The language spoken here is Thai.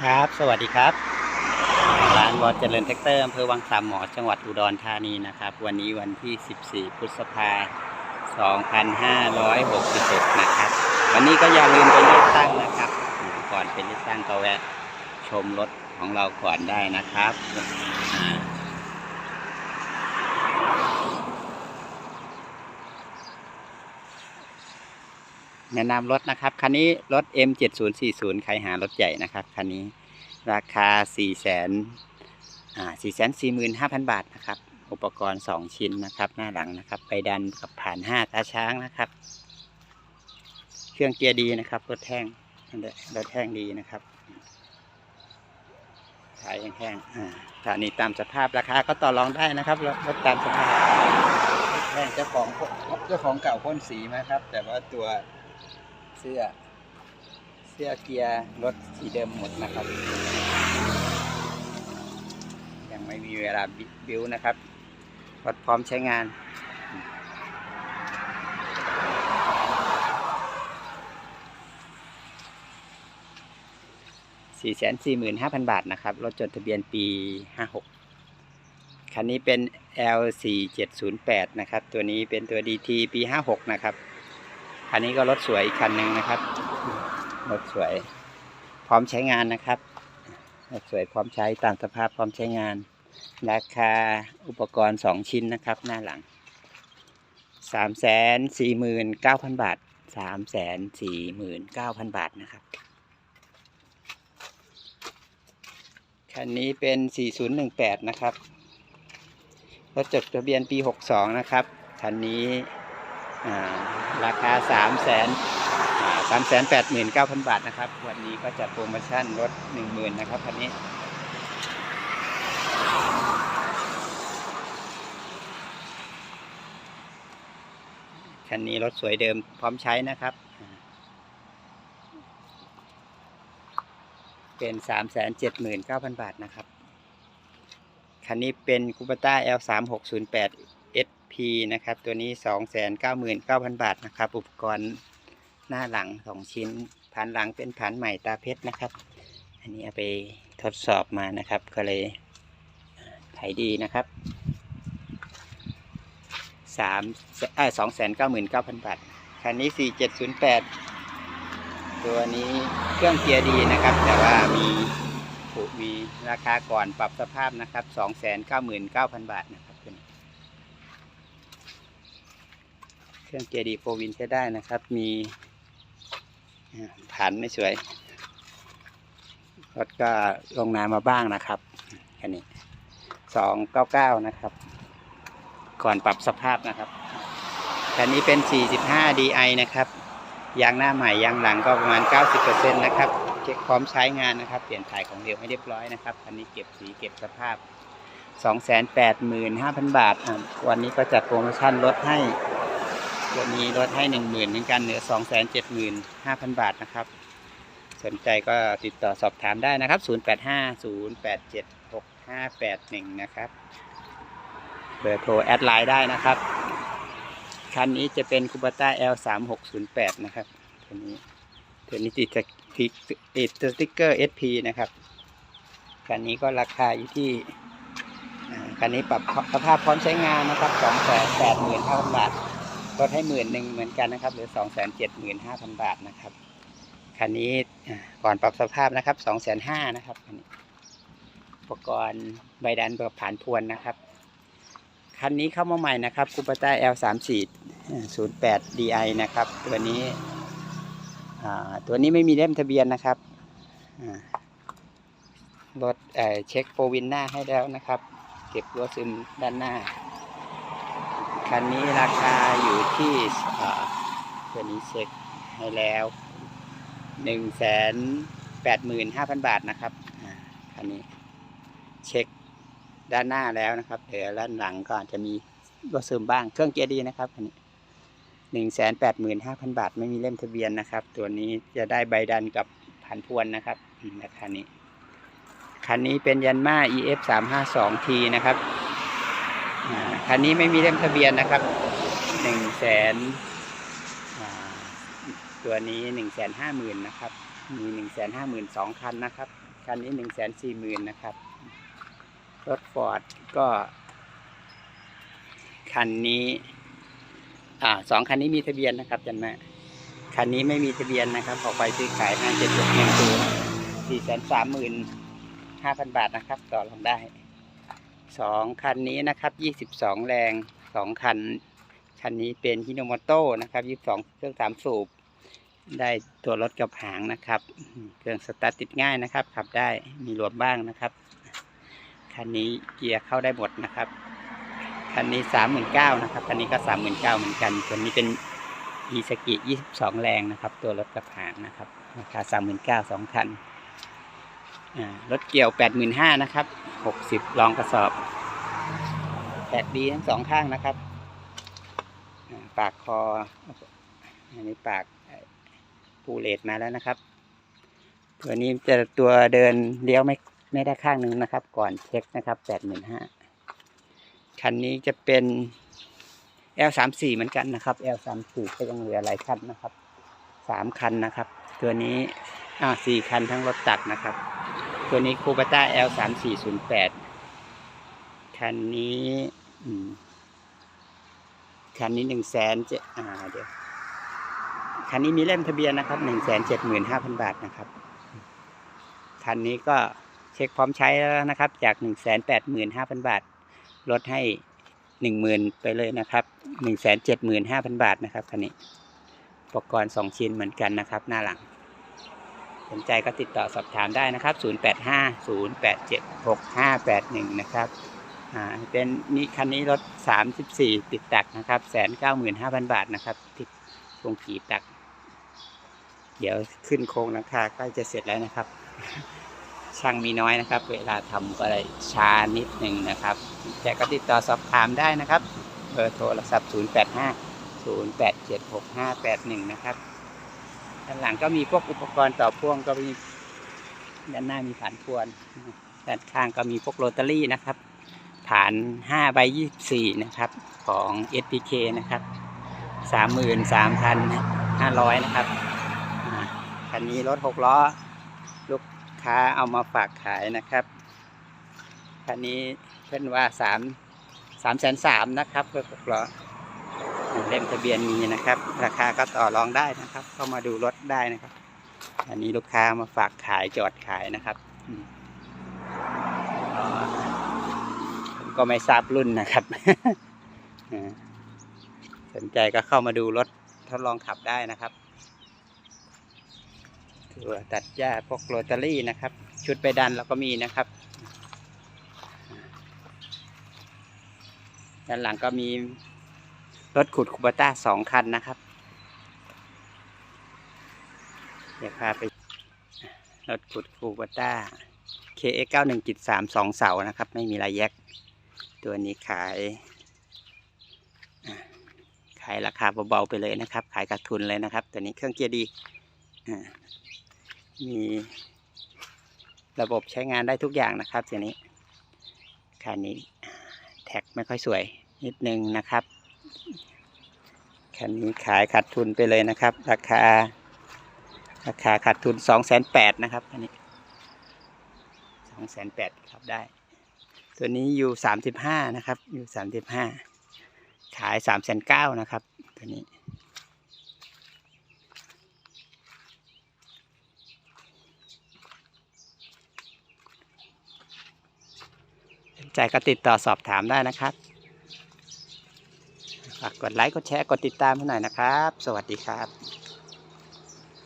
ครับ สวัสดีครับ ร้านบอลเจริญแท็กเตอร์อำเภอวังสามหมอจังหวัดอุดรธานีนะครับ วันนี้วันที่ 14 พฤษภาคม2566นะครับ วันนี้ก็อย่าลืมไปเลือกตั้งนะครับ ก่อนเป็นเลือกตั้งก็แวะชมรถของเราก่อนได้นะครับอ่า แนะนำรถนะครับ คันนี้รถ M7040 ใครหารถใหญ่นะครับคันนี้ราคา 4 0 0 0 0 0อ่า445,000 บาทนะครับ อุปกรณ์ 2 ชิ้นนะครับ หน้าหลังนะครับ ไปดันกับผ่าน 5 ตาช้างนะครับ เครื่องเกียร์ดีนะครับ รถแท่งรถแท่งดีนะครับขายแห้งๆอ่าถ้านี้ตามสภาพราคาก็ต่อรองได้นะครับรถตามสภาพแท่งเจ้าของเจ้าของเก่าพ่นสีมาครับ แต่ว่าตัว สื้อ เสื้อเกียร์รถสีเดิมหมดนะครับ ยังไม่มีเวลาบิบิวนะครับรถพร้อมใช้งาน 445,000 บาทนะครับ รถจดทะเบียนปี 56 คันนี้เป็น L4708 นะครับ ตัวนี้เป็นตัว DT ปี 56 นะครับ คันนี้ก็รถสวยอีกคันหนึ่งนะครับ รถสวย พร้อมใช้งานนะครับ รถสวยพร้อมใช้ตามสภาพพร้อมใช้งาน ราคาอุปกรณ์2ชิ้นนะครับ หน้าหลัง349,000บาท349,000บาทนะครับ คันนี้เป็น4018นย์หนึ่งแปดนะครับรถจดทะเบียนปี 62 นะครับ คันนี้ ราคา3 0 0 0 0 3 8 9 0 0 0 บาทนะครับ วันนี้ก็จัดโปรโมชั่นลด10,000นะครับคันนี้คันนี้รถสวยเดิมพร้อมใช้นะครับ เป็น379,000บาทนะครับ คันนี้เป็นคูปต้า L 3 6 0 8 SP น นะครับตัวนี้ 299,000 บาทนะครับ อุปกรณ์หน้าหลัง2ชิ้นผ่านหลังเป็นผ่านใหม่ตาเพชรนะครับ อันนี้เอาไปทดสอบมานะครับ ก็เลยขายดีนะครับสามเอ้สองแสนเก้าหมื่นเก้าพันบาทคันนี้สี่เจ็ดศูนย์แปดตัวนี้เครื่องเกียร์ดีนะครับ แต่ว่ามีมีราคาก่อนปรับสภาพนะครับสองแสนเก้าหมื่นเก้าพันบาทนะครับตัวนี้เค รื่องเกียร์ดีโฟวินใช้ได้นะครับ มีอ่าผันไม่สวยรถก็ลงน้ำมาบ้างนะครับคันนี้สองเก้าเก้านะครับ ก่อนปรับสภาพนะครับคันนี้เป็น 45 DI นะครับ ยางหน้าใหม่ยางหลังก็ประมาณ 90%นะครับเช็คพร้อมใช้งานนะครับ เปลี่ยนถ่ายของเร็วให้เรียบร้อยนะครับ คันนี้เก็บสีเก็บสภาพ 285,000 บาท วันนี้ก็จัดโปรโมชั่นลดให้ ตัวนี้ลดให้10,000เหมือนกันเหลือ275,000บาทนะครับ สนใจก็ติดต่อสอบถามได้นะครับ0850876581นย์แปดเจ็ดหกห้าแปดหนึ่งนะครับเบอร์โทรแอดไลน์ได้นะครับ คันนี้จะเป็นคูปต้า L 3 6 0 8นย์แปดนะครับตัวนี้ตัวนี้ติดติดติดสติ๊กเกอร์ SP นะครับคันนี้ก็ราคาอยู่ที่คันนี้ปรับสภาพพร้อมใช้งานนะครับ2 8 5 0 0 0บาท ลดให้หมื่นหนึ่งเหมือนกันนะครับ หรือ2 7 5 0 0 0บาทนะครับคันนี้ก่อนปรับสภาพนะครับ2 5 0 0 0นห้านะครับคันนี้อุปกรณ์ใบดันแบบผ่านพวนนะครับ คันนี้เข้ามาใหม่นะครับคูปต้า L 3 4 0 8 DI นะครับ ตัวนี้ตัวนี้ไม่มีเล่มทะเบียนนะครับรถเอ่อเช็คโฟวินหน้าให้แล้วนะครับ เก็บรัวซึมด้านหน้า คันนี้ราคาอยู่ที่ตัวนี้เช็คให้แล้วหนึ่งแสนแปดหมื่นห้าพันบาทนะครับคันนี้เช็คด้านหน้าแล้วนะครับเดี๋ยวด้านหลังก็อาจจะมีรถซึมบ้างเครื่องเกียร์ดีนะครับอันนี้หนึ่งแสนแปดหมื่นห้าพันบาทไม่มีเล่มทะเบียนนะครับ ตัวนี้จะได้ใบดันกับผันพวนนะครับราคานี้คันนี้เป็นยันมา EF 3 5 2 T นะครับ คันนี้ไม่มีเล่มทะเบียนนะครับหนึ่งแสนตัวนี้หนึ่งแสนห้าหมื่นนะครับ มีหนึ่งแสนห้าหมื่นสองคันนะครับ คันนี้หนึ่งแสนสี่หมื่นนะครับ รถฟอร์ดก็ คันนี้อ่าสองคันนี้มีทะเบียนนะครับจันแม่คันนี้ไม่มีทะเบียนนะครับออกไปซื้อขายห้าเจ็ดหกหนึ่งตัวสี่แสนสามหมื่นห้าพันบาทนะครับ ต่อรองได้ สองคันนี้นะครับยี่สิบสองแรงสองคัน คันนี้เป็นฮิโนโมโต้นะครับยี่สิบสองเครื่องสามสูบ ได้ตัวรถกับหางนะครับ เครื่องสตาร์ทติดง่ายนะครับ ขับได้มีรวมบ้างนะครับ คันนี้เกียร์เข้าได้หมดนะครับ คันนี้สามหมื่นเก้านะครับ คันนี้ก็สามหมื่นเก้าเหมือนกันตัวนี้เป็นอีสกิยี่สิบสองแรงนะครับ ตัวรถกับหางนะครับ ราคาสามหมื่นเก้าสองคันรถเกี่ยวแปดหมื่นห้านะครับ หกสิบรองกระสอบแตกดีทั้งสองข้างนะครับ ปากคอ อันนี้ปากปูเลตมาแล้วนะครับ ตัวนี้จะตัวเดินเลี้ยวไม่ไม่ได้ข้างหนึ่งนะครับ ก่อนเช็คนะครับแปดหมื่นห้าคันนี้จะเป็น L สามสี่เหมือนกันนะครับ L สามสี่ก็ยังเหลือหลายคันนะครับสามคันนะครับ ตัวนี้อ่าสี่คันทั้งรถตักนะครับ ตัวนี้คูปต้า L สามสี่ศูนย์แปดคันนี้คันนี้หนึ่งแสนเจอ่าเดี๋ยวคันนี้มีเล่มทะเบียนนะครับหนึ่งแสนเจ็ดหมื่นห้าพันบาทนะครับ คันนี้ก็เช็คพร้อมใช้แล้วนะครับ จากหนึ่งแสนแปดหมื่นห้าพันบาท ลดให้หนึ่งหมื่นไปเลยนะครับหนึ่งแสนเจ็ดหมื่นห้าพันบาทนะครับคันนี้อุปกรณ์สองชิ้นเหมือนกันนะครับ หน้าหลัง นใจก็ติดต่อสอบถามได้นะครับศูนย์แปดห้าศูนะครับอ่าเป็นนี่คันนี้รถสามสิบสี่ติดตักนะครับแสนเก้าหมื่นห้าพันบาทนะครับ ติดโครงกีตัก เดี๋ยวขึ้นโครงหลังคาใกล้จะเสร็จแล้วนะครับ ช่างมีน้อยนะครับ เวลาทำก็เลยช้านิดหนึ่งนะครับแต่ก็ติดต่อสอบถามได้นะครับ เบอร์โทรศัพท์ 0 8 5 0 8 7 6 5 8 1 นะครับ ด้านหลังก็มีพวกอุปกรณ์ต่อพ่วงก็มีด้านหน้ามีฐานพวนด้านข้างก็มีพวกโรตารี่นะครับฐาน5ใบ24 นะครับ ของ SPK นะครับสามหมื่นสามพันห้าร้อยนะครับคันนี้รถหกล้อ ลูกค้าเอามาฝากขายนะครับคันนี้เพื่อนว่าสามสามแสนสามนะครับรถหกล้อ เล่มทะเบียนมีนะครับ ราคาก็ต่อรองได้นะครับเข้ามาดูรถได้นะครับ อันนี้ลูกค้ามาฝากขายจอดขายนะครับผมก็ไม่ทราบรุ่นนะครับสนใจก็เข้ามาดูรถทดลองขับได้นะครับตัวตัดหญ้าพวกโรตารี่นะครับ ชุดไปดันเราก็มีนะครับด้านหลังก็มี รถขุดคูบาต้าสองคันนะครับ เดี๋ยวพาไป รถขุดคูบาต้า KX 91 3 2เสานะครับ ไม่มีลายแยก ตัวนี้ขาย ขายราคาเบาๆไปเลยนะครับ ขายขาดทุนเลยนะครับ ตัวนี้เครื่องเกียร์ดี มีระบบใช้งานได้ทุกอย่างนะครับตัวนี้คันนี้แท็กไม่ค่อยสวยนิดนึงนะครับ คันนี้ขายขาดทุนไปเลยนะครับ ราคา ราคาขาดทุนสองแสนแปดนะครับคันนี้สองแสนแปดครับได้ ตัวนี้อยู่สามสิบห้านะครับ อยู่สามสิบห้าขายสามแสนเก้านะครับ ตัวนี้สนใจก็ติดต่อสอบถามได้นะครับ กดไลค์ กดแชร์ กดติดตามให้หน่อยนะครับ สวัสดีครับ